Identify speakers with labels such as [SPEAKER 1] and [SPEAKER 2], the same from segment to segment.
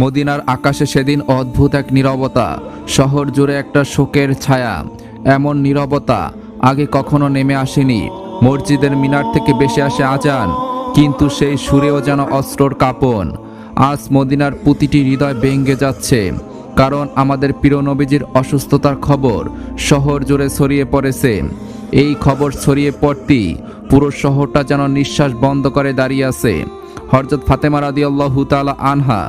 [SPEAKER 1] মদিনার আকাশে সেদিন অদ্ভুত এক নীরবতা, শহর জুড়ে একটা শোকের ছায়া, এমন নীরবতা আগে কখনো নেমে আসেনি। মসজিদের মিনার থেকে বেশি আসে আজান, কিন্তু সেই সুরেও যেন অস্ত্রর কাঁপন। আজ মদিনার প্রতিটি হৃদয় ভেঙ্গে যাচ্ছে, কারণ আমাদের প্রিয় নবীজির অসুস্থতার খবর শহর জুড়ে ছড়িয়ে পড়েছে। এই খবর ছড়িয়ে পড়তেই পুরো শহরটা যেন নিঃশ্বাস বন্ধ করে দাঁড়িয়ে আছে। হরজত ফাতেমা রাদিয়াল্লাহু তাআলা আনহা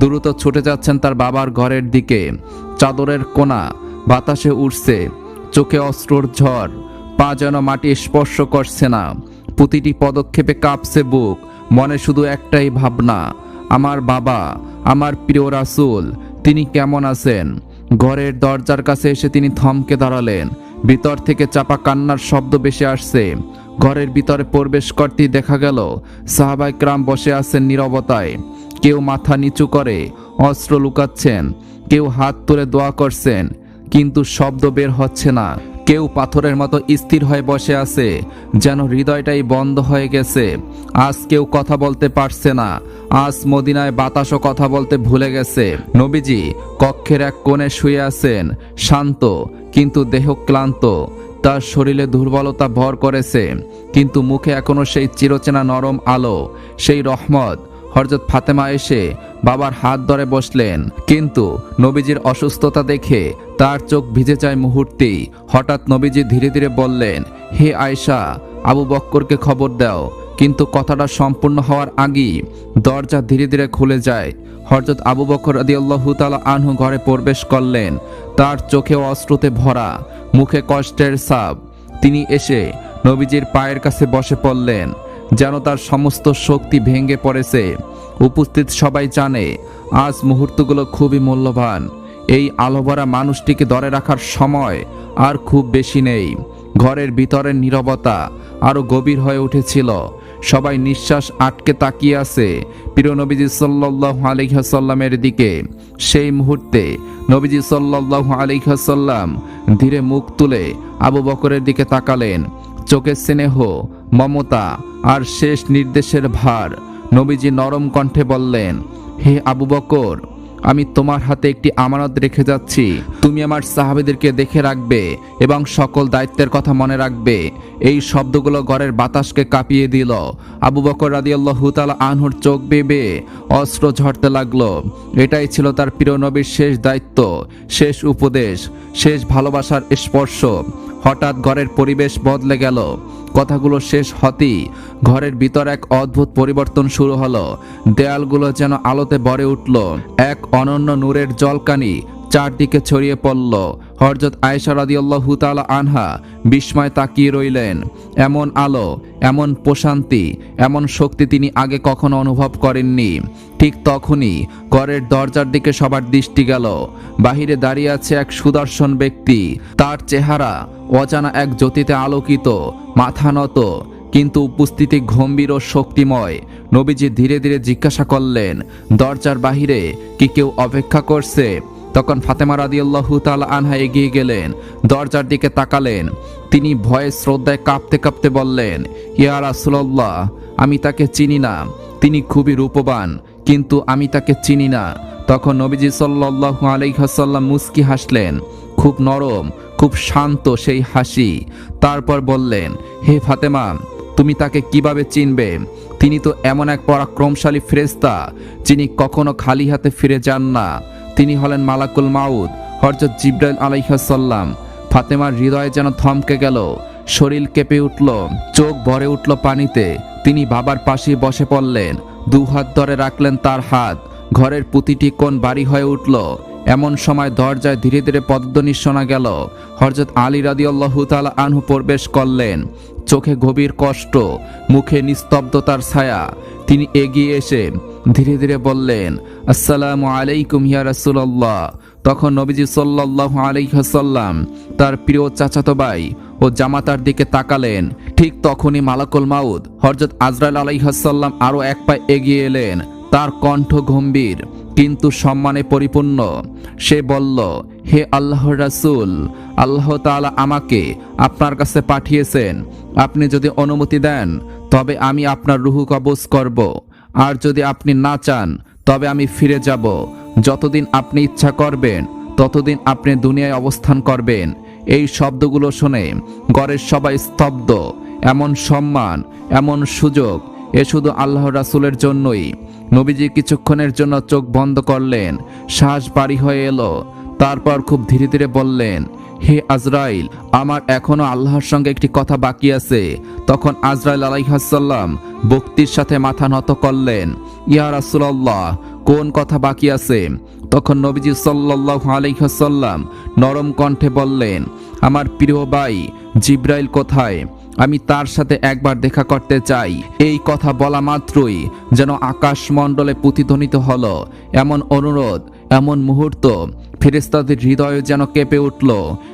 [SPEAKER 1] দ্রুত ছুটে যাচ্ছেন তার বাবার ঘরের দিকে। চাদরের কোনা বাতাসে উঠছে চোখে অস্ত্রর ঝড়, পা যেন মাটি স্পর্শ করছে না। প্রতিটি পদক্ষেপে কাঁপছে বুক, মনে শুধু একটাই ভাবনা, আমার বাবা, আমার প্রিয় রাসুল, তিনি কেমন আছেন? ঘরের দরজার কাছে এসে তিনি থমকে দাঁড়ালেন, ভিতর থেকে চাপা কান্নার শব্দ বেশি আসছে। ঘরের ভিতরে প্রবেশ করতেই দেখা গেল সাহাবাই ক্রাম বসে আছেন নীরবতায়। কেউ মাথা নিচু করে অস্ত্র লুকাচ্ছেন, কেউ হাত তুলে দোয়া করছেন, কিন্তু শব্দ বের হচ্ছে না। কেউ পাথরের মতো স্থির হয়ে বসে আছে, যেন হৃদয়টাই বন্ধ হয়ে গেছে। আজ কেউ কথা বলতে পারছে না, আজ মদিনায় বাতাসও কথা বলতে ভুলে গেছে। নবীজি কক্ষের এক কোণে শুয়ে আছেন, শান্ত, কিন্তু দেহ ক্লান্ত। তার শরীরে দুর্বলতা ভর করেছে, কিন্তু মুখে এখনও সেই চিরচেনা নরম আলো, সেই রহমত। হরজত ফাতেমা এসে বাবার হাত ধরে বসলেন, কিন্তু নবীজির অসুস্থতা দেখে তার চোখ ভিজে যায় মুহূর্তেই। হঠাৎ নবীজি ধীরে ধীরে বললেন, হে আয়শা, আবু বক্করকে খবর দাও কিন্তু কথাটা সম্পূর্ণ হওয়ার আগেই দরজা ধীরে ধীরে খুলে যায়। হরজত আবু বকর আদিয়াল্লাহু তালা আনহু ঘরে প্রবেশ করলেন। তার চোখে অস্ত্রতে ভরা, মুখে কষ্টের সাপ তিনি এসে নবীজির পায়ের কাছে বসে পড়লেন, যেন তার সমস্ত শক্তি ভেঙে পড়েছে। উপস্থিত সবাই জানে, আজ মুহূর্তগুলো খুবই মূল্যবান। এই আলোভরা মানুষটিকে ধরে রাখার সময় আর খুব বেশি নেই। ঘরের ভিতরের নীরবতা আরও গভীর হয়ে উঠেছিল। সবাই নিঃশ্বাস আটকে তাকিয়ে আছে। প্রিয় নবীজি সাল্লাহ আলিহাসাল্লামের দিকে। সেই মুহূর্তে নবীজি সাল্লাহ আলিহাসাল্লাম ধীরে মুখ তুলে আবু বকরের দিকে তাকালেন। চোখের স্নেহ, মমতা আর শেষ নির্দেশের ভার নবীজি নরম কণ্ঠে বললেন, হে আবু বকর আমি তোমার হাতে একটি আমানত রেখে যাচ্ছি। তুমি আমার সাহাবেদেরকে দেখে রাখবে এবং সকল দায়িত্বের কথা মনে রাখবে। এই শব্দগুলো ঘরের বাতাসকে কাঁপিয়ে দিল। আবু বকর রাদিয়াল্লাহু তাআলা আনহুর চোখ বেবে অস্ত্র ঝরতে লাগল। এটাই ছিল তার প্রিয় নবীর শেষ দায়িত্ব, শেষ উপদেশ, শেষ ভালোবাসার স্পর্শ। হঠাৎ ঘরের পরিবেশ বদলে গেল। কথাগুলো শেষ হতেই ঘরের ভিতর এক অদ্ভুত পরিবর্তন শুরু হলো। দেয়ালগুলো যেন আলোতে বড়ে উঠল। এক অনন্য নূরের জলকানি চারদিকে ছড়িয়ে পড়ল। হরজত আয়েশা রাদিয়াল্লাহু তাআলা আনহা বিস্ময় তাকিয়ে রইলেন। এমন আলো, এমন প্রশান্তি, এমন শক্তি তিনি আগে কখনো অনুভব করেননি। ঠিক তখনই ঘরের দরজার দিকে সবার দৃষ্টি গেল। বাহিরে দাঁড়িয়ে আছে এক সুদর্শন ব্যক্তি। তার চেহারা অজানা এক জ্যোতিতে আলোকিত, মাথা নত, কিন্তু উপস্থিতি গম্ভীর ও শক্তিময়। নবীজি ধীরে ধীরে জিজ্ঞাসা করলেন, দরজার বাহিরে কি কেউ অপেক্ষা করছে? তখন ফাতেমা রাদিয়াল্লাহু তাআলা আনহা এগিয়ে গেলেন, দরজার দিকে তাকালেন। তিনি ভয়ে শ্রদ্ধায় কাঁপতে কাঁপতে বললেন, ইয়া রাসূলুল্লাহ, আমি তাকে চিনি না। তিনি খুবই রূপবান, কিন্তু আমি তাকে চিনি না। তখন নবীজি সাল্লাল্লাহু আলাইহি ওয়াসাল্লাম মুস্কি হাসলেন। খুব নরম, খুব শান্ত সেই হাসি। তারপর বললেন, হে ফাতেমা, তুমি তাকে কীভাবে চিনবে? তিনি তো এমন এক পরাক্রমশালী ফেরেস্তা যিনি কখনো খালি হাতে ফিরে যান না। তিনি হলেন মালাকুল মাউদ হরজত জিব্রাইল আলাইহাসাল্লাম ফাতেমার হৃদয়ে যেন থমকে গেল, শরীর কেঁপে উঠল, চোখ ভরে উঠল পানিতে। তিনি বাবার পাশে বসে পড়লেন দু হাত ধরে রাখলেন তার হাত, ঘরের প্রতিটি কোণ বাড়ি হয়ে উঠল। এমন সময় দরজায় ধীরে ধীরে পদধ্বনি শোনা গেল হরজত আলী রাদিয়াল্লাহু তাআলা আনহু প্রবেশ করলেন। চোখে গভীর কষ্ট, মুখে নিস্তব্ধতার ছায়া তিনি এগিয়ে এসে ধীরে ধীরে বললেন, আসসালামু আলাইকুম ইয়া রাসূলুল্লাহ। তখন নবীজি আলাইহি ওয়াসাল্লাম তার প্রিয় চাচাতো ভাই ও জামাতার দিকে তাকালেন। ঠিক তখনই মালাকুল মাউদ হযরত আজরাইল আলাইহাসাল্লাম আরও এক পায়ে এগিয়ে এলেন। তার কণ্ঠ গম্ভীর, কিন্তু সম্মানে পরিপূর্ণ। সে বলল, হে আল্লাহর রাসূল, আল্লাহ তাআলা আমাকে আপনার কাছে পাঠিয়েছেন। আপনি যদি অনুমতি দেন তবে আমি আপনার রুহু কবজ করব। আর যদি আপনি না চান, তবে আমি ফিরে যাব। যতদিন আপনি ইচ্ছা করবেন, ততদিন আপনি দুনিয়ায় অবস্থান করবেন। এই শব্দগুলো শুনে ঘরের সবাই স্তব্ধ। এমন সম্মান, এমন সুযোগ, এ শুধু আল্লাহ রাসুলের জন্যই। নবীজি কিছুক্ষণের জন্য চোখ বন্ধ করলেন, শ্বাস বাড়ি হয়ে এলো। তারপর খুব ধীরে ধীরে বললেন হে আজরাইল, আমার এখনও আল্লাহর সঙ্গে একটি কথা বাকি আছে। তখন আজরাইল আলাইহাসাল্লাম বক্তির সাথে মাথা নত করলেন, ইয়া রাসুলাল্লাহ, কোন কথা বাকি আছে? তখন নবীজি সাল্লাল্লাহু আলাইহাসাল্লাম নরম কণ্ঠে বললেন, আমার প্রিয় ভাই, জিব্রাইল কোথায়? আমি তার সাথে একবার দেখা করতে চাই। এই কথা বলা মাত্রই যেন আকাশমণ্ডলে প্রতিধ্বনিত হলো। এমন অনুরোধ এমন মুহূর্ত ফেরেস্তাদের হৃদয় যেন কেঁপে উঠল।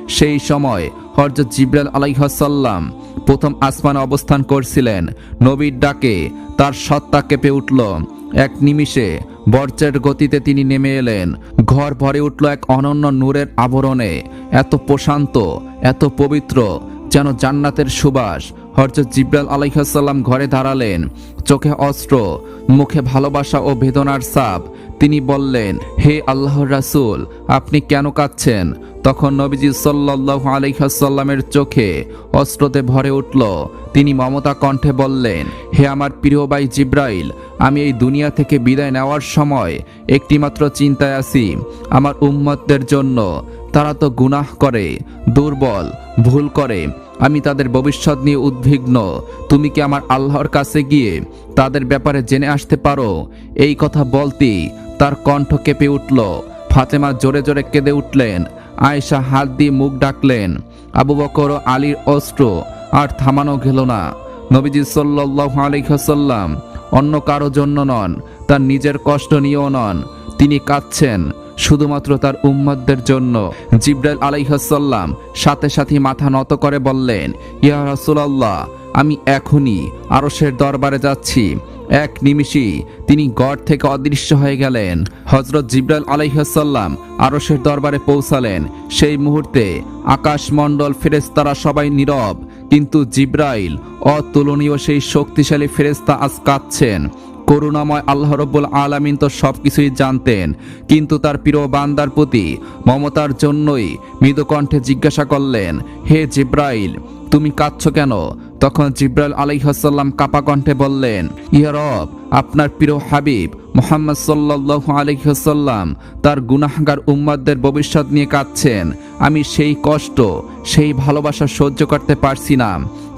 [SPEAKER 1] সেই সময় হরজত জিব্রাইল আলাইহাসাল্লাম প্রথম আসমানে অবস্থান করছিলেন। নবীর ডাকে তার সত্তা কেঁপে উঠল। এক নিমিষে বর্জ্যের গতিতে তিনি নেমে এলেন। ঘর ভরে উঠল এক অনন্য নূরের আবরণে। এত প্রশান্ত, এত পবিত্র, যেন জান্নাতের সুবাস হরজত জিব্রাল আলাইহাসাল্লাম ঘরে দাঁড়ালেন। চোখে অস্ত্র, মুখে ভালোবাসা ও বেদনার সাপ। তিনি বললেন, হে আল্লাহর রাসুল, আপনি কেন কাঁদছেন? তখন নবীজি সাল্লাহ আলাইহাসাল্লামের চোখে অস্ত্রতে ভরে উঠল। তিনি মমতা কণ্ঠে বললেন, হে আমার প্রিয় ভাই জিব্রাইল, আমি এই দুনিয়া থেকে বিদায় নেওয়ার সময় একটিমাত্র চিন্তায় আছি। আমার উম্মতদের জন্য তারা তো গুনাহ করে, দুর্বল, ভুল করে। আমি তাদের ভবিষ্যৎ নিয়ে উদ্বিগ্ন। তুমি কি আমার আল্লাহর কাছে গিয়ে তাদের ব্যাপারে জেনে আসতে পারো? এই কথা বলতেই তার কণ্ঠ কেঁপে উঠল। ফাতেমা জোরে জোরে কেঁদে উঠলেন। আয়েশা হাত দিয়ে মুখ ডাকলেন। আবু বকর আলীর অস্ত্র আর থামানো গেল না। নবীজি সাল্লাহ আলিহাসাল্লাম অন্য কারও জন্য নন, তার নিজের কষ্ট নিয়েও নন। তিনি কাঁদছেন। শুধুমাত্র তার উম্মতদের জন্য। জিব্রাইল আলাইহাসাল্লাম সাথে সাথে মাথা নত করে বললেন, ইয়া রাসূলুল্লাহ, আমি এখনই আরশের দরবারে যাচ্ছি। এক নিমিষেই তিনি গড় থেকে অদৃশ্য হয়ে গেলেন। হজরত জিব্রাইল আলাইহাসাল্লাম আরশের দরবারে পৌঁছালেন। সেই মুহূর্তে আকাশমণ্ডল ফেরেস্তারা সবাই নীরব, কিন্তু জিব্রাইল অতুলনীয় সেই শক্তিশালী ফেরেস্তা আজ কাঁদছেন। করুণাময় আল্লাহ রব্বুল আলামিন তো সব কিছুই জানতেন, কিন্তু তার প্রিয় বান্দার প্রতি মমতার জন্যই মৃদুকণ্ঠে জিজ্ঞাসা করলেন, হে জিব্রাইল, তুমি কাঁদছ কেন? তখন জিব্রাইল আলাইহাসাল্লাম কাপা কণ্ঠে বললেন, ইয়া রব, আপনার প্রিয় হাবিব মোহাম্মদ সাল্লাহ আলহিহাসাল্লাম তার গুনাহগার উম্মাদদের ভবিষ্যৎ নিয়ে কাঁদছেন। আমি সেই কষ্ট, সেই ভালোবাসা সহ্য করতে পারছি না।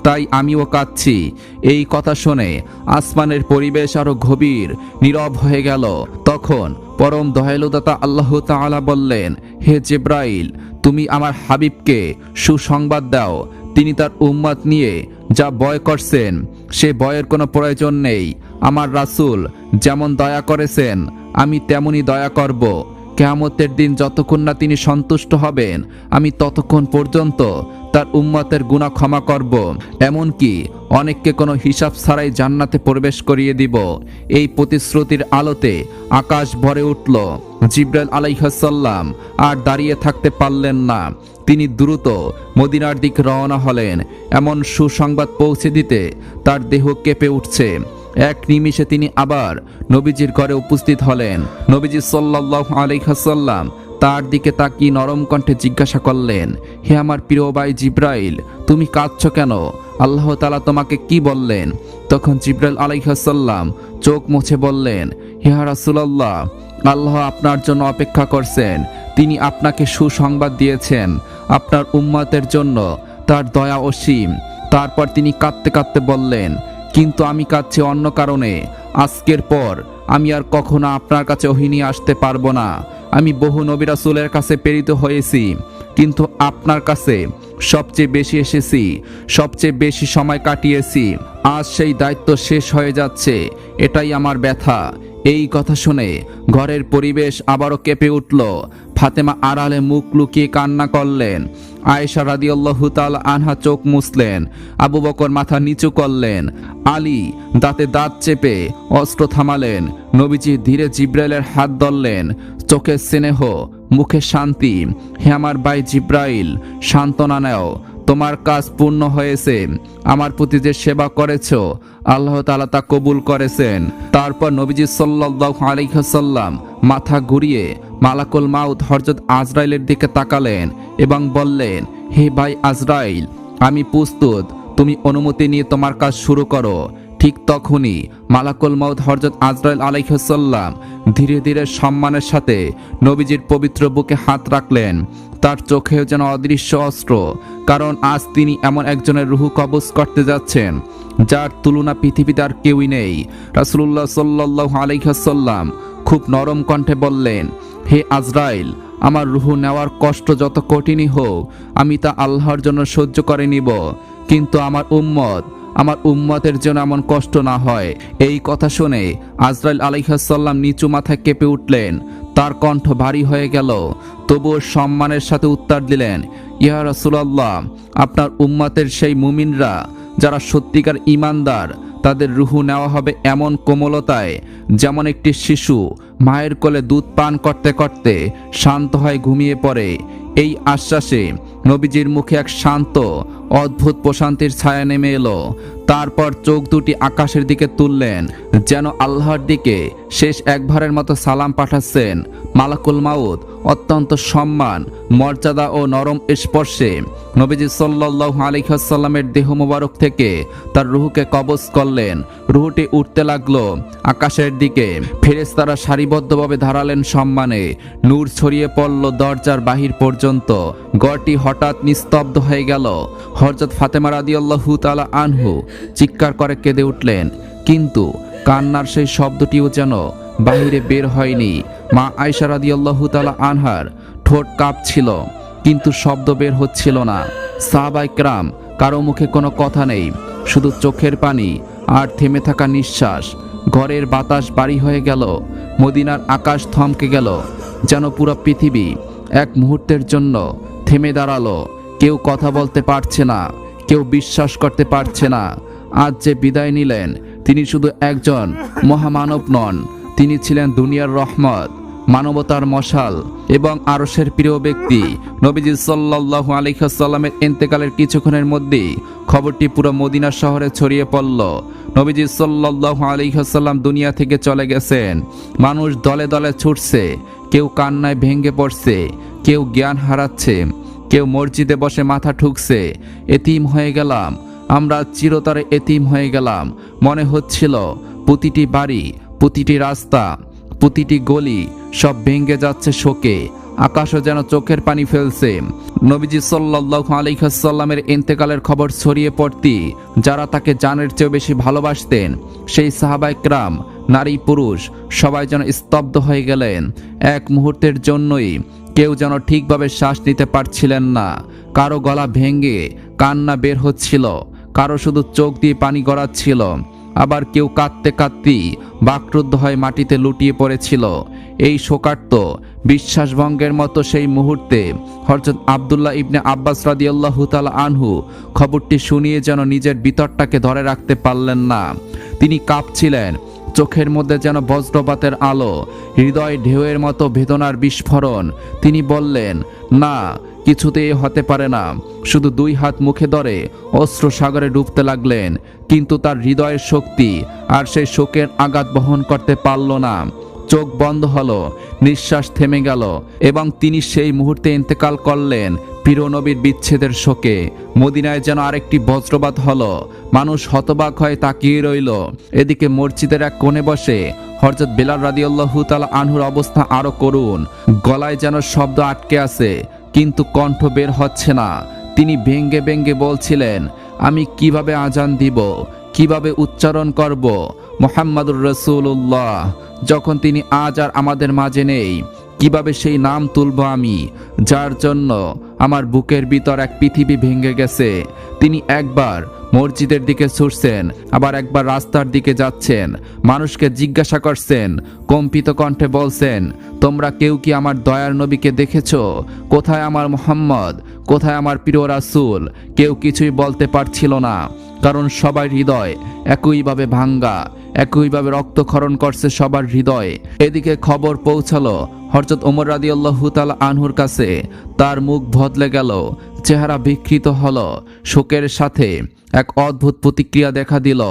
[SPEAKER 1] তাই আমিও কাঁদছি। এই কথা শুনে আসমানের পরিবেশ আরও গভীর, নীরব হয়ে গেল। তখন পরম দয়ালুদাতা আল্লাহ তাআলা বললেন, হে জেব্রাইল, তুমি আমার হাবিবকে সুসংবাদ দাও। তিনি তার উম্মাত নিয়ে যা বয় করছেন, সে বয়ের কোনো প্রয়োজন নেই। আমার রাসূল যেমন দয়া করেছেন, আমি তেমনই দয়া করব। কেয়ামতের দিন যতক্ষণ না তিনি সন্তুষ্ট হবেন, আমি ততক্ষণ পর্যন্ত তার উম্মতের গুণা ক্ষমা করব। এমনকি অনেককে কোনো হিসাব ছাড়াই জান্নাতে প্রবেশ করিয়ে দিব। এই প্রতিশ্রুতির আলোতে আকাশ ভরে উঠল। জিব্রাইল আলাইহাসাল্লাম আর দাঁড়িয়ে থাকতে পারলেন না। তিনি দ্রুত মদিনার দিক রওনা হলেন। এমন সুসংবাদ পৌঁছে দিতে তার দেহ কেঁপে উঠছে। এক নিমিষে তিনি আবার নবীজির ঘরে উপস্থিত হলেন। নবীজি সাল্লাহ আলাইহাসাল্লাম তার দিকে তাকিয়ে নরম কণ্ঠে জিজ্ঞাসা করলেন, হে আমার প্রিয় ভাই জিব্রাইল, তুমি কাঁদছ কেন? আল্লাহ তালা তোমাকে কি বললেন? তখন জিব্রাইল আলাইহাসাল্লাম চোখ মুছে বললেন হে রাসুলাল্লাহ, আল্লাহ আপনার জন্য অপেক্ষা করছেন। তিনি আপনাকে সুসংবাদ দিয়েছেন। আপনার উম্মাতের জন্য তার দয়া অসীম। তারপর তিনি কাঁদতে কাঁদতে বললেন কিন্তু আমি কাঁদছি অন্য কারণে। আজকের পর আমি আর কখনো আপনার কাছে ওহিনী আসতে পারব না। আমি বহু নবী রাসূলের কাছে প্রেরিত হয়েছি, কিন্তু আপনার কাছে সবচেয়ে বেশি এসেছি, সবচেয়ে বেশি সময় কাটিয়েছি। আজ সেই দায়িত্ব শেষ হয়ে যাচ্ছে, এটাই আমার ব্যথা। এই কথা শুনে ঘরের পরিবেশ আবারও কেঁপে উঠল। ফাতেমা আড়ালে মুখ লুকিয়ে কান্না করলেন। আয়েশা রাদিয়াল্লাহু তাল আনহা চোখ মুসলেন আবু বকর মাথা নিচু করলেন, আলী দাঁতে দাঁত চেপে অস্ত্র থামালেন, নবীজি ধীরে জিব্রাইলের হাত ধরলেন, চোখের স্নেহ, মুখে শান্তি, হে আমার ভাই জিব্রাইল, সান্ত্বনা নেও তোমার কাজ পূর্ণ হয়েছে। আমার প্রতি যে সেবা করেছ, আল্লাহ তাআলা তা কবুল করেছেন। তারপর নবীজি সাল্লাল্লাহু আলাইহি সাল্লাম মাথা ঘুরিয়ে মালাকুল মাউদ হরজত আজরাইলের দিকে তাকালেন এবং বললেন, হে ভাই আজরাইল, আমি প্রস্তুত। তুমি অনুমতি নিয়ে তোমার কাজ শুরু করো। ঠিক তখনই মালাকুল মাউদ হরজত আজরাইল আলাইসাল্লাম ধীরে ধীরে সম্মানের সাথে নবীজির পবিত্র বুকে হাত রাখলেন। তার চোখেও যেন অদৃশ্য অস্ত্র, কারণ আজ তিনি এমন একজনের রুহু কবজ করতে যাচ্ছেন, যার তুলনা পৃথিবীতে আর কেউই নেই। রাসুল্লাহ সাল্লাহ আলাইসাল্লাম খুব নরম কণ্ঠে বললেন, হে আজরাইল, আমার রুহু নেওয়ার কষ্ট যত কঠিনই হোক, আমি তা আল্লাহর জন্য সহ্য করে নিব। কিন্তু আমার উম্মত আমার উম্মতের জন্য এমন কষ্ট না হয়। এই কথা শুনে আজরাইল আলাইহাসাল্লাম নিচু মাথায় কেঁপে উঠলেন। তার কণ্ঠ ভারী হয়ে গেল। তবুও সম্মানের সাথে উত্তর দিলেন, ইয়া রাসূলুল্লাহ, আপনার উম্মতের সেই মুমিনরা যারা সত্যিকার ইমানদার তাদের রুহু নেওয়া হবে এমন কোমলতায় যেমন একটি শিশু মায়ের কোলে দুধ পান করতে করতে শান্ত হয় ঘুমিয়ে পড়ে। এই আশ্বাসে নবীজির মুখে এক শান্ত, অদ্ভুত প্রশান্তির ছায়া নেমে এলো। তারপর চোখ দুটি আকাশের দিকে তুললেন, যেন আল্লাহর দিকে শেষ একবারের মতো সালাম পাঠাচ্ছেন। মালাকুল মাউদ অত্যন্ত সম্মান, মর্যাদা ও নরম স্পর্শে। নবীজি সাল্লাহ আলিহাসাল্লামের দেহ মোবারক থেকে তার রুহুকে কবজ করলেন। রুহুটি উঠতে লাগল আকাশের দিকে। ফেরেশতারা সারিবদ্ধভাবে ধারালেন সম্মানে। নূর ছড়িয়ে পড়ল দরজার বাহির পর্যন্ত। গড়টি হঠাৎ নিস্তব্ধ হয়ে গেল। হরজত ফাতেমা রাদিয়াল্লাহু তাআলা আনহু চিৎকার করে কেঁদে উঠলেন। কিন্তু কান্নার সেই শব্দটিও যেন বাহিরে বের হয়নি। মা আয়সা রাদিয়াল্লাহু তাআলা আনহার ঠোঁট কাঁপছিল, কিন্তু শব্দ বের হচ্ছিল না। সাহাবাইকরাম কারও মুখে কোনো কথা নেই, শুধু চোখের পানি আর থেমে থাকা নিঃশ্বাস। ঘরের বাতাস বাড়ি হয়ে গেল, মদিনার আকাশ থমকে গেল, যেন পুরো পৃথিবী এক মুহূর্তের জন্য থেমে দাঁড়াল। কেউ কথা বলতে পারছে না, কেউ বিশ্বাস করতে পারছে না। আজ যে বিদায় নিলেন তিনি শুধু একজন মহামানব নন। তিনি ছিলেন দুনিয়ার রহমত, মানবতার মশাল এবং আরসের প্রিয় ব্যক্তি। নবীজি সাল্লাল্লাহু আলাইহি সাল্লামের ইন্তেকালের কিছুক্ষণের মধ্যেই খবরটি পুরো মদিনা শহরে ছড়িয়ে পড়ল। নবীজি সাল্লাল্লাহু আলাইহি সাল্লাম দুনিয়া থেকে চলে গেছেন। মানুষ দলে দলে ছুটছে, কেউ কান্নায় ভেঙে পড়ছে, কেউ জ্ঞান হারাচ্ছে, কেউ মসজিদে বসে মাথা ঠুকছে। এতিম হয়ে গেলাম আমরা চিরতরে এতিম হয়ে গেলাম। মনে হচ্ছিল, প্রতিটি বাড়ি, প্রতিটি রাস্তা, প্রতিটি গলি সব ভেঙে যাচ্ছে শোকে। আকাশও যেন চোখের পানি ফেলছে। নবীজি সাল্লাল্লাহু আলাইহি সাল্লামের ইন্তেকালের খবর ছড়িয়ে পড়তি, যারা তাকে জানের চেয়েও বেশি ভালোবাসতেন। সেই সাহাবাইকরাম নারী, পুরুষ, সবাই যেন স্তব্ধ হয়ে গেলেন। এক মুহূর্তের জন্যই কেউ যেন ঠিকভাবে শ্বাস নিতে পারছিলেন না। কারও গলা ভেঙে কান্না বের হচ্ছিল। কারও শুধু চোখ দিয়ে পানি গড়াচ্ছিল, আবার কেউ কাঁদতে কাঁদতেই বাকরুদ্ধ হয়ে মাটিতে লুটিয়ে পড়েছিল। এই শোকার্ত, বিশ্বাসভঙ্গের মতো সেই মুহূর্তে হরজত আবদুল্লাহ ইবনে আব্বাস রাদিয়াল্লাহু তাআলা আনহু খবরটি শুনিয়ে যেন নিজের বিতরটাকে ধরে রাখতে পারলেন না। তিনি কাঁপছিলেন, চোখের মধ্যে যেন বজ্রপাতের আলো, হৃদয় ঢেউয়ের মতো বেদনার বিস্ফোরণ। তিনি বললেন, না কিছুতেই হতে পারে না। শুধু দুই হাত মুখে ধরে অস্ত্র সাগরে ডুবতে লাগলেন, কিন্তু তার হৃদয়ের শক্তি আর সেই শোকের আঘাত বহন করতে পারল না। চোখ বন্ধ হলো, নিঃশ্বাস থেমে গেল, এবং তিনি সেই মুহূর্তে ইন্তেকাল করলেন প্রিয় নবীর বিচ্ছেদের শোকে। মদিনায় যেন আরেকটি বজ্রপাত হলো, মানুষ হতবাক হয়ে তাকিয়ে রইল। এদিকে মসজিদের এক কোণে বসে হরজত বেলাল রাদিয়াল্লাহু তাআলা আনহুর অবস্থা আরও করুন। গলায় যেন শব্দ আটকে আছে। কিন্তু কণ্ঠ বের হচ্ছে না। তিনি ভেঙ্গে ভেঙ্গে বলছিলেন, আমি কীভাবে আজান দিব? কীভাবে উচ্চারণ করব? মোহাম্মদুর রসুল্লাহ যখন তিনি আজ আর আমাদের মাঝে নেই, কীভাবে সেই নাম তুলব আমি? যার জন্য আমার বুকের ভিতর এক পৃথিবী ভেঙে গেছে। তিনি একবার মসজিদের দিকে ছুটছেন, আবার একবার রাস্তার দিকে যাচ্ছেন। মানুষকে জিজ্ঞাসা করছেন, কম্পিত কণ্ঠে বলছেন, তোমরা কেউ কি আমার দয়ার নবীকে দেখেছ? কোথায় আমার মোহাম্মদ? কোথায় আমার প্রিয় রাসুল? কেউ কিছুই বলতে পারছিল না, কারণ সবার হৃদয় একইভাবে ভাঙ্গা। একইভাবে রক্তক্ষরণ করছে সবার হৃদয়ে। এদিকে খবর পৌঁছালো হরজত ওমর রাদিয়াল্লাহু তাআলা আনহুর কাছে। তার মুখ বদলে গেল, চেহারা বিকৃত হল, শোকের সাথে এক অদ্ভুত প্রতিক্রিয়া দেখা দিল।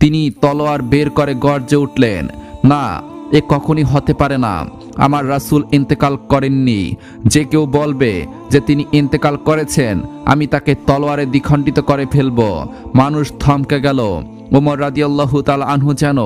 [SPEAKER 1] তিনি তলোয়ার বের করে গর্জে উঠলেন, না, এ কখনই হতে পারে না। আমার রাসূল ইন্তেকাল করেননি। যে কেউ বলবে যে তিনি ইন্তেকাল করেছেন, আমি তাকে তলোয়ারে দ্বিখণ্ডিত করে ফেলব। মানুষ থমকে গেল ওমর রাদিয়াল্লাহু তাআলা আনহু যেন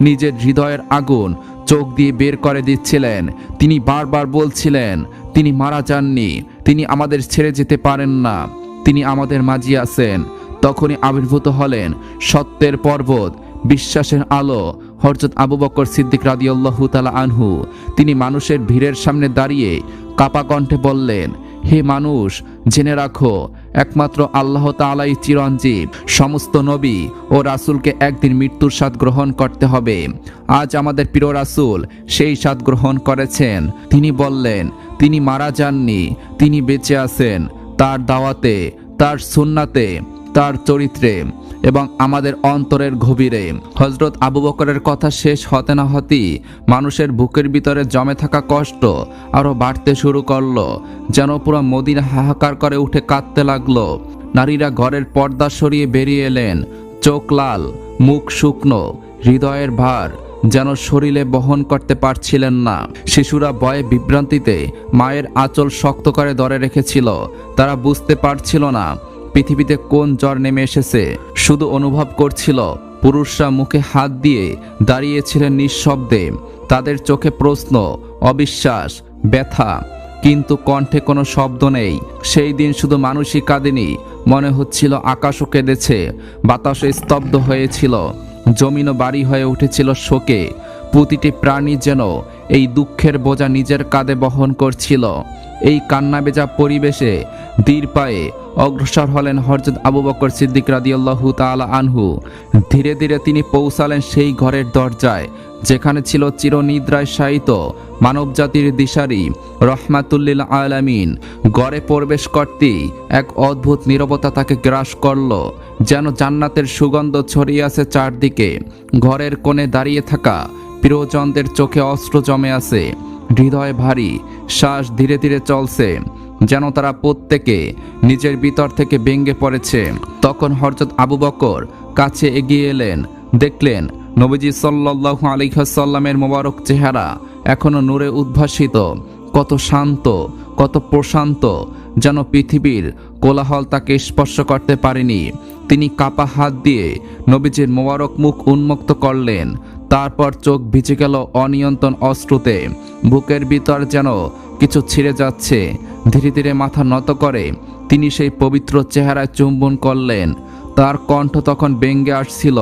[SPEAKER 1] নিজের হৃদয়ের আগুন চোখ দিয়ে বের করে দিচ্ছিলেন। তিনি বারবার বলছিলেন, তিনি মারা যাননি, তিনি আমাদের ছেড়ে যেতে পারেন না, তিনি আমাদের মাঝি আছেন। তখনই আবির্ভূত হলেন সত্যের পর্বত, বিশ্বাসের আলো হরজত আবু বকর সিদ্দিক রাদিয়াল্লাহু তাআলা আনহু। তিনি মানুষের ভিড়ের সামনে দাঁড়িয়ে কাপা কণ্ঠে বললেন, হে মানুষ, জেনে রাখো একমাত্র আল্লাহ তালাই চিরঞ্জীব, সমস্ত নবী ও রাসুলকে একদিন মৃত্যুর স্বাদ গ্রহণ করতে হবে। আজ আমাদের প্রিয় রাসুল সেই স্বাদ গ্রহণ করেছেন। তিনি বললেন, তিনি মারা যাননি, তিনি বেঁচে আছেন, তার দাওয়াতে, তার সুন্নাতে তার চরিত্রে এবং আমাদের অন্তরের গভীরে। হজরত আবু বকরের কথা শেষ হতে না হতেই মানুষের বুকের ভিতরে জমে থাকা কষ্ট আরও বাড়তে শুরু করল, যেন পুরো মদিনা হাহাকার করে উঠে কাঁদতে লাগল। নারীরা ঘরের পর্দা সরিয়ে বেরিয়ে এলেন। চোখ লাল, মুখ শুকনো, হৃদয়ের ভার যেন শরীরে বহন করতে পারছিলেন না। শিশুরা ভয়ে বিভ্রান্তিতে মায়ের আঁচল শক্ত করে ধরে রেখেছিল, তারা বুঝতে পারছিল না পৃথিবীতে কোন জ্বর নেমে এসেছে? শুধু অনুভব করছিল, পুরুষরা মুখে হাত দিয়ে দাঁড়িয়েছিলেন নিঃশব্দে। তাদের চোখে প্রশ্ন, অবিশ্বাস, ব্যথা। কিন্তু কণ্ঠে কোনো শব্দ নেই। সেই দিন শুধু মানুষই কাঁদেনি, মনে হচ্ছিল আকাশও কেঁদেছে বাতাসে স্তব্ধ হয়েছিল, জমিনও বাড়ি হয়ে উঠেছিল শোকে। প্রতিটি প্রাণী যেন এই দুঃখের বোঝা নিজের কাঁধে বহন করছিল। এই কান্না বেজা পরিবেশে ধীর পায়ে অগ্রসর হলেন হরজত আবু বকর সিদ্দিক রাদিয়াল্লাহু তাআলা আনহু। ধীরে ধীরে তিনি পৌঁছালেন সেই ঘরের দরজায়, যেখানে ছিল চিরনিদ্রায় শায়িত মানবজাতির দিশারি, রহমাতুল্লিল আলামিন। গড়ে প্রবেশ করতেই এক অদ্ভুত নীরবতা তাকে গ্রাস করল, যেন জান্নাতের সুগন্ধ ছড়িয়ে আছে চারদিকে। ঘরের কোণে দাঁড়িয়ে থাকা প্রিয়জনদের চোখে অস্ত্র জমে আছে। হৃদয় ভারী, শ্বাস ধীরে ধীরে চলছে, যেন তারা প্রত্যেকে নিজের ভিতর থেকে ব্যঙ্গে পড়েছে। তখন হরজত আবু বকর কাছে এগিয়ে এলেন, দেখলেন নবীজি সাল্লাল্লাহু আলাইসাল্লামের মোবারক চেহারা এখনও নূরে উদ্ভাসিত। কত শান্ত, কত প্রশান্ত, যেন পৃথিবীর কোলাহল তাকে স্পর্শ করতে পারেনি। তিনি কাপা হাত দিয়ে নবীজির মোবারক মুখ উন্মুক্ত করলেন। তারপর চোখ ভিজে গেল অনিয়ন্ত্রণ অশ্রুতে। বুকের ভিতর যেন কিছু ছিঁড়ে যাচ্ছে। ধীরে ধীরে মাথা নত করে। তিনি সেই পবিত্র চেহারায় চুম্বন করলেন। তার কণ্ঠ তখন ব্যঙ্গে আসছিল।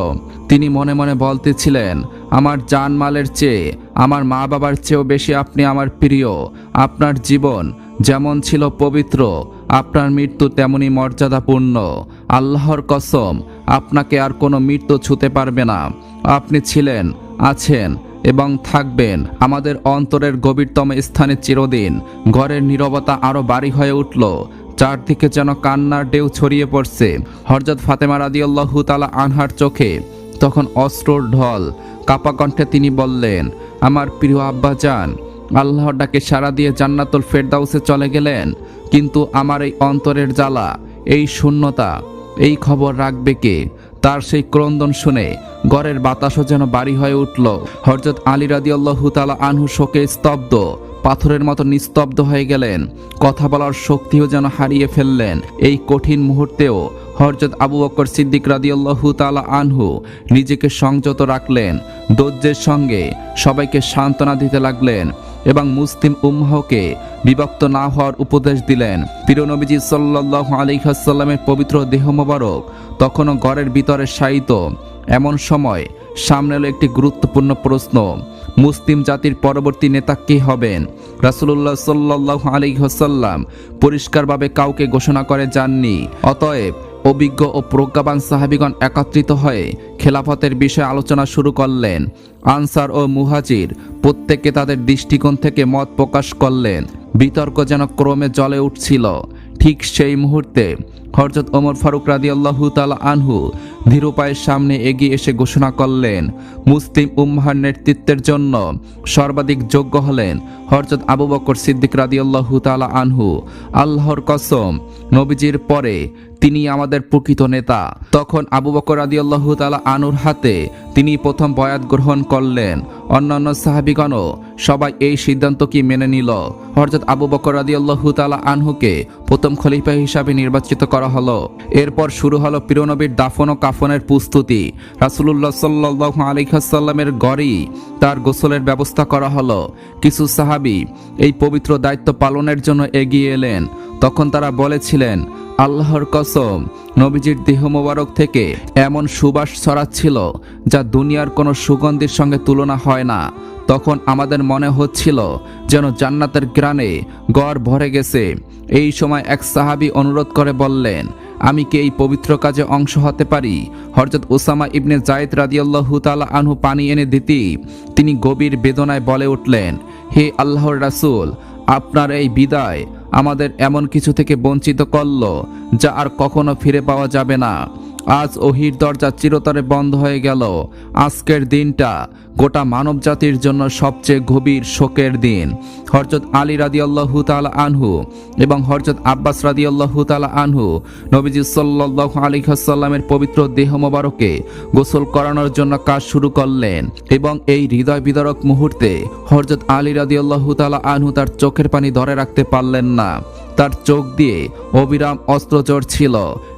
[SPEAKER 1] তিনি মনে মনে বলতেছিলেন, আমার জানমালের চেয়ে, আমার মা বাবার চেয়েও বেশি আপনি আমার প্রিয়। আপনার জীবন যেমন ছিল পবিত্র, আপনার মৃত্যু তেমনই মর্যাদাপূর্ণ। আল্লাহর কসম আপনাকে আর কোনো মৃত্যু ছুতে পারবে না। আপনি ছিলেন, আছেন এবং থাকবেন। আমাদের অন্তরের গভীরতম স্থানে চিরদিন। ঘরের নীরবতা আরও বাড়ি হয়ে উঠল। চারদিকে যেন কান্নার ডেউ ছড়িয়ে পড়ছে। হরজত ফাতেমা রাদিয়াল্লাহু তালা আনহার চোখে তখন অস্ত্রর ঢল। কাপা কণ্ঠে তিনি বললেন, আমার প্রিয় আব্বা যান আল্লাহর ডাকে সাড়া দিয়ে জান্নাতুল ফেরদাউসে চলে গেলেন। কিন্তু আমার এই অন্তরের জ্বালা, এই শূন্যতা এই খবর রাখবে কে? তার সেই ক্রন্দন শুনে ঘরের বাতাসও যেন বাড়ি হয়ে উঠল। হরজত আলী রাদিয়াল্লাহু তালা আনহু শোকে স্তব্ধ। পাথরের মতো নিস্তব্ধ হয়ে গেলেন। কথা বলার শক্তিও যেন হারিয়ে ফেললেন। এই কঠিন মুহূর্তেও হরজত আবু বকর সিদ্দিক রাদিয়াল্লাহু তালা আনহু নিজেকে সংযত রাখলেন। ধৈর্যের সঙ্গে সবাইকে সান্ত্বনা দিতে লাগলেন এবং মুসলিম উম্মাহকে বিভক্ত না হওয়ার উপদেশ দিলেন। প্রিয়নবীজি সাল্লাহ আলিহাসাল্লামের পবিত্র দেহ মোবারক তখনও ঘরের ভিতরে শায়িত। এমন সময় সামনে এলো একটি গুরুত্বপূর্ণ প্রশ্ন। মুসলিম জাতির পরবর্তী নেতা কে হবেন? রাসুল্লাহ সাল্লাহ আলিহাসাল্লাম পরিষ্কারভাবে কাউকে ঘোষণা করে যাননি। অতএব অভিজ্ঞ ও প্রজ্ঞাবান সাহাবিগণ একত্রিত হয়ে খেলাফতের বিষয়ে আলোচনা শুরু করলেন। আনসার ও মুহাজির প্রত্যেকে তাদের দৃষ্টিকোণ থেকে মত প্রকাশ করলেন। বিতর্ক যেন ক্রমে জলে উঠছিল। ঠিক সেই মুহূর্তে হরজত ওমর ফারুক রাদি আল্লাহু তালা আনহু ধীরুপায়ের সামনে এগিয়ে এসে ঘোষণা করলেন, মুসলিম উম্মার নেতৃত্বের জন্য সর্বাধিক যোগ্য হলেন হরজত আবু বকর সিদ্দিক রাদিয়াল্লাহু তাআলা আনহু। আল্লাহর কসম, নবীজির পরে তিনি আমাদের প্রকৃত নেতা। তখন আবু বকর রাদিয়াল্লাহু তাআলা আনুর হাতে তিনি প্রথম বয়াত গ্রহণ করলেন। অন্যান্য সাহাবিগণও সবাই এই সিদ্ধান্ত কি মেনে নিল। হরজত আবু বকর রাদিয়াল্লাহু তাআলা আনহুকে প্রথম খলিফা হিসাবে নির্বাচিত করা হলো। এরপর শুরু হলো প্রিয়নবীর দাফন ও কাফনের প্রস্তুতি। রাসূলুল্লাহ সাল্লাল্লাহু আলাইহি ওয়াসাল্লামের গড়েই তার গোসলের ব্যবস্থা করা হলো। কিছু সাহাবী এই পবিত্র দায়িত্ব পালনের জন্য এগিয়ে এলেন। তখন তারা বলেছিলেন, আল্লাহর কসম, নবীজির দেহ মোবারক থেকে এমন সুবাস ছড়াচ্ছিল যা দুনিয়ার কোনো সুগন্ধির সঙ্গে তুলনা হয় না। তখন আমাদের মনে হচ্ছিল যেন জান্নাতের গ্রানে গড় ভরে গেছে। এই সময় এক সাহাবী অনুরোধ করে বললেন আমি কি এই পবিত্র কাজে অংশ হতে পারি? হরজত ওসামা ইবনে জায়েদ রাদিয়াল্লাহু তালা আনহু পানি এনে দিতি তিনি গভীর বেদনায় বলে উঠলেন, হে আল্লাহর রাসুল, আপনার এই বিদায় আমাদের এমন কিছু থেকে বঞ্চিত করল যা আর কখনো ফিরে পাওয়া যাবে না। আজ ওহির দরজা চিরতরে বন্ধ হয়ে গেল। আজকের দিনটা গোটা মানব জাতির জন্য সবচেয়ে গভীর শোকের দিন। হরজত আলী রাদিয়াল্লাহু তাআলা আনহু এবং হরজত আব্বাস রাদিয়াল্লাহু তাআলা আনহু নবীজি সাল্লাল্লাহু আলাইহি ওয়াসাল্লামের পবিত্র দেহ মোবারকে গোসল করানোর জন্য কাজ শুরু করলেন এবং এই হৃদয় বিদারক মুহূর্তে হরজত আলী রাদিয়াল্লাহু তাআলা আনহু তার চোখের পানি ধরে রাখতে পারলেন না। তার চোখ দিয়ে অবিরাম অস্ত্রজর ছিল,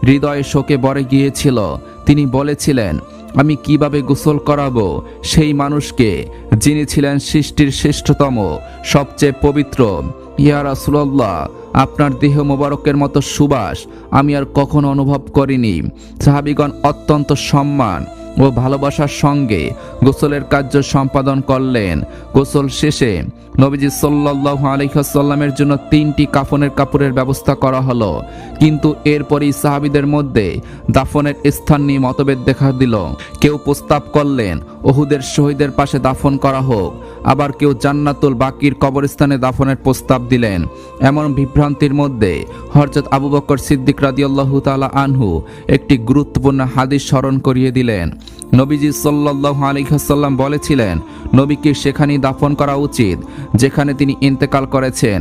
[SPEAKER 1] হৃদয়ে শোকে বরে গিয়েছিল। তিনি বলেছিলেন, আমি কীভাবে গোসল করাবো? সেই মানুষকে যিনি ছিলেন সৃষ্টির শ্রেষ্ঠতম, সবচেয়ে পবিত্র। ইয়া রাসূলুল্লাহ, আপনার দেহ মোবারকের মতো সুবাস আমি আর কখনো অনুভব করিনি। সাহাবিগণ অত্যন্ত সম্মান ও ভালোবাসার সঙ্গে গোসলের কার্য সম্পাদন করলেন। গোসল শেষে নবীজি সাল্লাল্লাহু আলাইহি ওয়াসাল্লামের জন্য তিনটি কাফনের কাপড়ের ব্যবস্থা করা হলো। কিন্তু এরপরই সাহাবীদের মধ্যে দাফনের স্থান নিয়ে মতভেদ দেখা দিল। কেউ প্রস্তাব করলেন, ওহুদের শহীদের পাশে দাফন করা হোক। আবার কেউ জান্নাতুল বাকির কবরস্থানে দাফনের প্রস্তাব দিলেন। এমন বিভ্রান্তির মধ্যে হরজত আবু বকর সিদ্দিক রাদিয়াল্লাহু তাআলা আনহু একটি গুরুত্বপূর্ণ হাদিস স্মরণ করিয়ে দিলেন। নবীজি সাল্লাল্লাহু আলাইহি ওয়াসাল্লাম বলেছিলেন, নবীকে সেখানেই দাফন করা উচিত, যেখানে তিনি ইন্তেকাল করেছেন।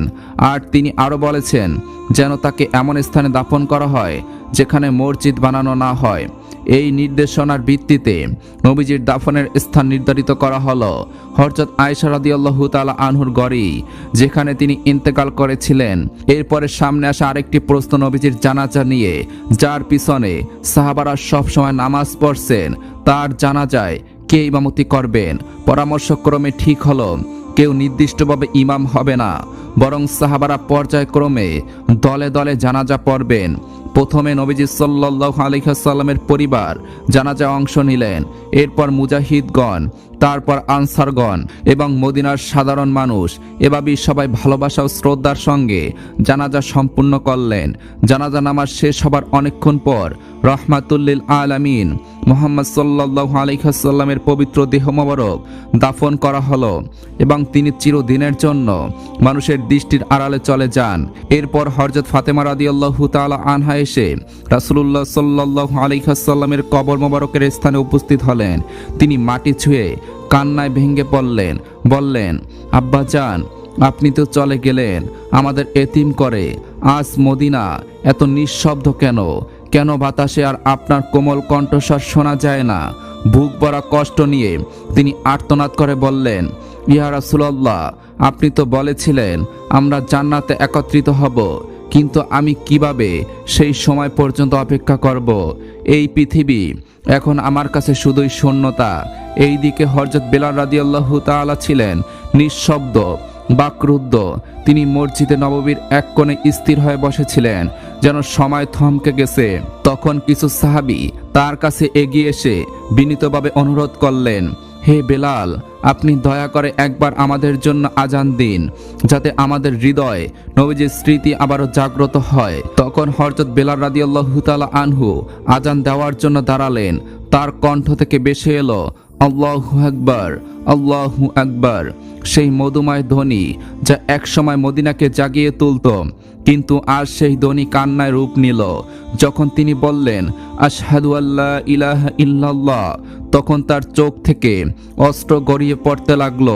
[SPEAKER 1] আর তিনি আরও বলেছেন, যেন তাকে এমন স্থানে দাফন করা হয়, যেখানে মসজিদ বানানো না হয়। এই নির্দেশনার ভিত্তিতে নবীজির দাফনের স্থান নির্ধারিত করা হলো। হরজত আয়েশা রাদিয়াল্লাহু তাআলা আনহুর গড়ি, যেখানে তিনি ইন্তেকাল করেছিলেন। এরপরে সামনে আসা আরেকটি প্রশ্ন নবীজির জানাজা নিয়ে, যার পিছনে সাহাবারা সবসময় নামাজ পড়ছেন, তার জানাজায় কে ইমামতি করবেন? পরামর্শক্রমে ঠিক হলো, কেউ নির্দিষ্টভাবে ইমাম হবে না। বরং সাহাবারা পর্যায়ক্রমে দলে দলে জানাজা পড়বেন। প্রথমে নবীজি সাল্লাল্লাহু আলাইহি ওয়াসাল্লামের পরিবার জানাজা অংশ নিলেন। এরপর মুজাহিদগণ, তারপর আনসারগণ এবং মদিনার সাধারণ মানুষ এভাবেই সবাই ভালোবাসা ও শ্রদ্ধার সঙ্গে জানাজা সম্পূর্ণ করলেন। জানাজা নামাজ শেষ হবার অনেকক্ষণ পর রহমাতুল্লিল আলামিন মোহাম্মদ সাল্লাল্লাহু আলাইহি ওয়াসাল্লামের পবিত্র দেহ মোবারক দাফন করা হলো এবং তিনি চিরদিনের জন্য মানুষের দৃষ্টির আড়ালে চলে যান। এরপর হরজত ফাতেমা রাদিয়াল্লাহু তাআলা আনহা এসে রাসূলুল্লাহ সাল্লাল্লাহু আলাইহি ওয়াসাল্লামের কবর মোবারকের স্থানে উপস্থিত হলেন। তিনি মাটি ছুঁয়ে কান্নায় ভেঙে পড়লেন, বললেন, আব্বা যান আপনি তো চলে গেলেন, আমাদের এতিম করে। আজ মদিনা এত নিঃশব্দ কেন? কেন বাতাসে আর আপনার কোমল কণ্ঠস্বর শোনা যায় না? বুক ভরা কষ্ট নিয়ে তিনি আর্তনাদ করে বললেন, ইয়া রাসূলুল্লাহ আপনি তো বলেছিলেন, আমরা জান্নাতে একত্রিত হব, কিন্তু আমি কীভাবে সেই সময় পর্যন্ত অপেক্ষা করব? এই পৃথিবী এখন আমার কাছে শুধুই শূন্যতা। এই দিকে হরজত বেলাল রাদিয়াল্লাহু তাআলা ছিলেন, নিঃশব্দ, বাকরুদ্ধ। তিনি মসজিদে নববীর এক কোণে স্থির হয়ে বসেছিলেন, যেন সময় থমকে গেছে। তখন কিছু সাহাবী তার কাছে এগিয়ে এসে বিনীতভাবে অনুরোধ করলেন, হে বেলাল আপনি দয়া করে একবার আমাদের জন্য আজান দিন, যাতে আমাদের হৃদয় নবীজির স্মৃতি আবারও জাগ্রত হয়। তখন হরজত বেলার রাদিয়াল্লাহু তাআলা আনহু আজান দেওয়ার জন্য দাঁড়ালেন। তার কণ্ঠ থেকে বেশি এলো আল্লাহু আকবার আল্লাহু আকবার। সেই মধুময় ধ্বনি যা একসময় মদিনাকে জাগিয়ে তুলত, কিন্তু আজ সেই ধ্বনি কান্নায় রূপ নিল। যখন তিনি বললেন, আশহাদু আল্লাহ ইলাহা ইল্লাল্লাহ তখন তার চোখ থেকে অস্ত্র গড়িয়ে পড়তে লাগল।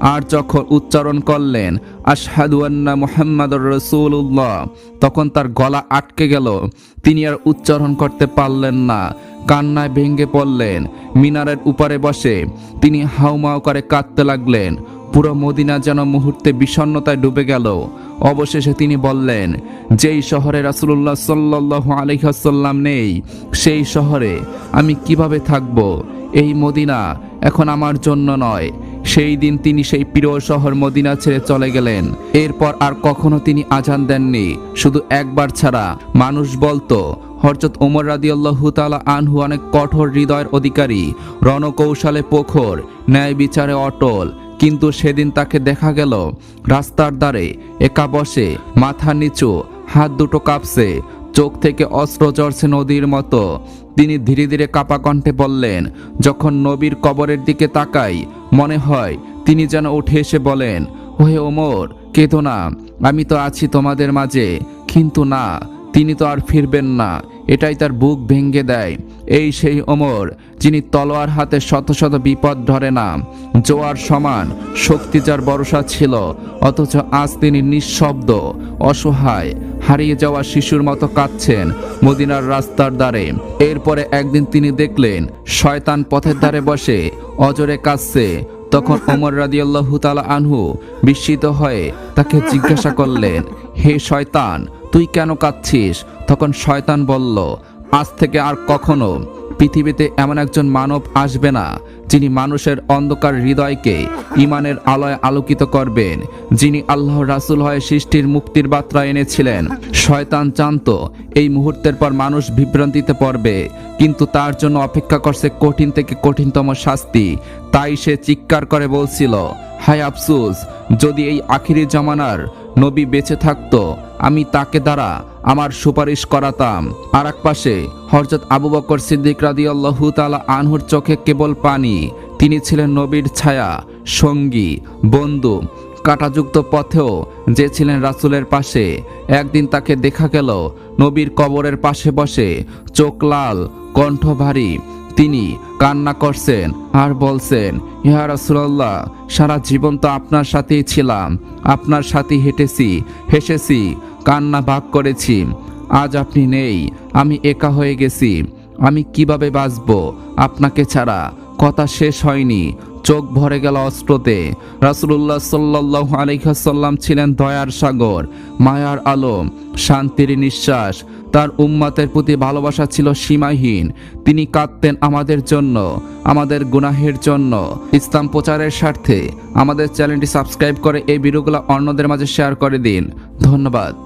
[SPEAKER 1] আর যখন উচ্চারণ করলেন, আশহাদু আন্না মুহাম্মাদুর রসুল্লাহ তখন তার গলা আটকে গেল। তিনি আর উচ্চারণ করতে পারলেন না। কান্নায় ভেঙে পড়লেন, মিনারের উপরে বসে। তিনি হাউমাউ করে কাঁদতে লাগলেন। পুরো মদিনা যেন মুহূর্তে বিষণ্ণতায় ডুবে গেল। অবশেষে তিনি বললেন, যেই শহরে রাসুল্লাহ সাল্লাহ আলহাসাল্লাম নেই, সেই শহরে আমি কীভাবে থাকব? এই মদিনা এখন আমার জন্য নয়। সেই দিন তিনি সেই প্রিয় শহর মদিনা ছেড়ে চলে গেলেন। এরপর আর কখনো তিনি আজান দেননি। শুধু একবার ছাড়া। মানুষ বলতো হরজত ওমর রাদিয়াল্লাহু তাআলা আনহু অনেক কঠোর হৃদয়ের অধিকারী, রণকৌশলে পোখর ন্যায় বিচারে অটল। কিন্তু সেদিন তাকে দেখা গেল, রাস্তার ধারে একা বসে, মাথা নিচু, হাত দুটো কাঁপছে, চোখ থেকে অস্ত্র ঝরছে নদীর মতো। তিনি ধীরে ধীরে কাপা কণ্ঠে বললেন, যখন নবীর কবরের দিকে তাকাই মনে হয় তিনি যেন উঠে এসে বলেন, ওহে ওমর কেতনা আমি তো আছি তোমাদের মাঝে। কিন্তু না, তিনি তো আর ফিরবেন না। এটাই তার বুক ভেঙে দেয়। এই সেই ওমর, যিনি তলোয়ার হাতে শত শত বিপদ ধরে না। জোয়ার সমান, শক্তি যার ভরসা ছিল, অথচ আজ তিনি নিঃশব্দ, অসহায়, হারিয়ে যাওয়া শিশুর মতো কাঁদছেন মদিনার রাস্তার দ্বারে। এরপরে একদিন তিনি দেখলেন, শয়তান পথের ধারে বসে, অজরে কাঁদছে। তখন ওমর রাদিয়াল্লাহু তাআলা আনহু বিস্মিত হয়ে তাকে জিজ্ঞাসা করলেন, হে শয়তান, তুই কেন কাঁদছিস? তখন শয়তান বলল আজ থেকে আর কখনো পৃথিবীতে এমন একজন মানব আসবে না, যিনি মানুষের অন্ধকার হৃদয়কে ইমানের আলোয় আলোকিত করবেন, যিনি আল্লাহ রাসূল হয়ে সৃষ্টির মুক্তির বার্তা এনেছিলেন। শয়তান জানত এই মুহূর্তের পর মানুষ বিভ্রান্তিতে পড়বে, কিন্তু তার জন্য অপেক্ষা করছে কঠিন থেকে কঠিনতম শাস্তি। তাই সে চিৎকার করে বলছিল, হায় আফসুস, যদি এই আখিরি জমানার নবী বেঁচে থাকতো আমি তাকে দ্বারা আমার সুপারিশ করাতাম। আর এক পাশে হরজত আবু বকর সিদ্দিক রাদিয়াল্লাহু তাআলা আনহুর চোখে কেবল পানি। তিনি ছিলেন নবীর ছায়া, সঙ্গী, বন্ধু। কাটাযুক্ত পথেও যে ছিলেন রাসুলের পাশে, একদিন তাকে দেখা গেল নবীর কবরের পাশে বসে, চোখ লাল, কণ্ঠ ভারী। তিনি কান্না করছেন, আর বলছেন ইহা রাসূলুল্লাহ, সারা জীবন তো আপনার সাথেই ছিলাম। আপনার সাথে হেঁটেছি, হেসেছি কান্না ভাগ করেছি। আজ আপনি নেই, আমি একা হয়ে গেছি। আমি কীভাবে বাঁচব? আপনাকে ছাড়া কথা শেষ হয়নি। চোখ ভরে গেল অস্ত্রতে। রাসুলুল্লাহ সাল্লাহ আলহাসাল্লাম ছিলেন দয়ার সাগর, মায়ার আলো, শান্তির নিঃশ্বাস। তার উম্মাতের প্রতি ভালোবাসা ছিল সীমাহীন। তিনি কাঁদতেন আমাদের জন্য, আমাদের গুনাহের জন্য। ইসলাম প্রচারের স্বার্থে আমাদের চ্যানেলটি সাবস্ক্রাইব করে এই ভিডিওগুলো অন্যদের মাঝে শেয়ার করে দিন। ধন্যবাদ।